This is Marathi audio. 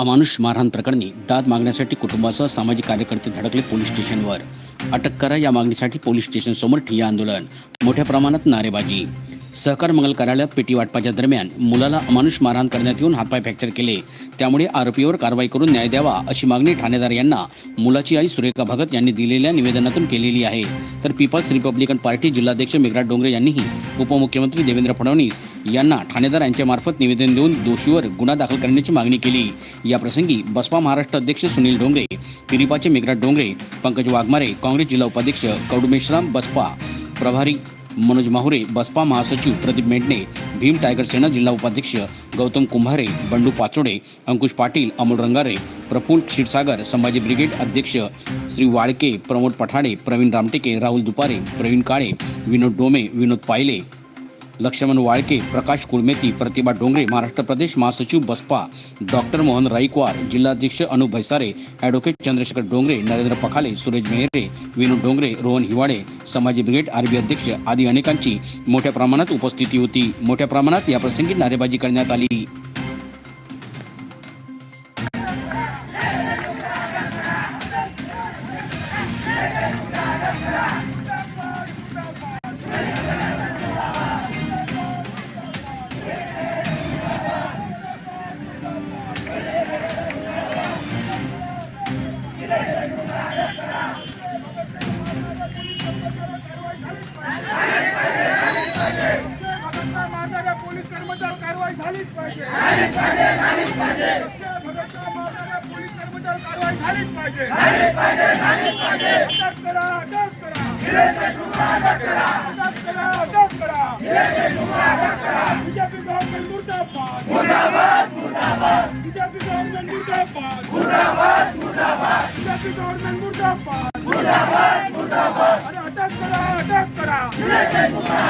अमानुष मारहाण प्रकरणी दाद मागण्यासाठी कुटुंबासह सामाजिक कार्यकर्ते धडकले पोलीस स्टेशनवर. अटक करा या मागणीसाठी पोलीस स्टेशनसमोर ठिय्या आंदोलन. मोठ्या प्रमाणात नारेबाजी. सहकार मंगल कार्यालयात पेटी वाटपाच्या दरम्यान मुलाला अमानुष मारहाण करण्यात येऊन हातपाय फ्रॅक्चर केले. त्यामुळे आरोपीवर कारवाई करून न्याय द्यावा अशी मागणी ठाणेदार यांना मुलाची आई सुरेखा भगत यांनी दिलेल्या निवेदनातून केलेली आहे. तर पीपल्स रिपब्लिकन पार्टी जिल्हाध्यक्ष मेघराज डोंगरे यांनीही उपमुख्यमंत्री देवेंद्र फडणवीस यांना ठाणेदार यांच्यामार्फत निवेदन देऊन दोषीवर गुन्हा दाखल करण्याची मागणी केली. याप्रसंगी बसपा महाराष्ट्र अध्यक्ष सुनील डोंगरे पिरिपाचे मेघराज डोंगरे पंकज वाघमारे काँग्रेस जिल्हा उपाध्यक्ष कौडुमेश्राम बसपा प्रभारी मनोज माहुरे बसपा महासचिव प्रदीप मेंढणे भीम टायगर सेना जिल्हा उपाध्यक्ष गौतम कुंभारे बंडू पाचोडे अंकुश पाटील अमोल रंगारे प्रफुल्ल क्षीरसागर संभाजी ब्रिगेड अध्यक्ष श्री वाळके प्रमोद पठाडे प्रवीण रामटेके राहुल दुपारे प्रवीण काळे विनोद डोमे विनोद पायले लक्ष्मण वाळके प्रकाश कुळमेती प्रतिभा डोंगरे महाराष्ट्र प्रदेश महासचिव बसपा डॉक्टर मोहन राईकवार जिल्हाध्यक्ष Anu Bhaisare advocate Chandrashekhar Dongre Narendra Pakhale Suresh Mehre Vinod Dongre Rohan Hiwade Samaji brigade RB अध्यक्ष आदी अनेकांची मोठ्या प्रमाणात उपस्थिती होती. मोठ्या प्रमाणात याप्रसंगी नारेबाजी करण्यात आली. झालीच पाहिजे भगतला मारणाऱ्या पोलीस कर्मचारी कारवाई झालीच पाहिजे अटक करा अटक करा अटक करा अटक करा बीजेपी गव्हर्नमेंट मुर्दाबाद बीजेपी गव्हर्नमेंट मुर्दाबाद बीजेपी गव्हर्नमेंट मुर्दाबाद अरे अटक करा अटक करा अटक करा अटक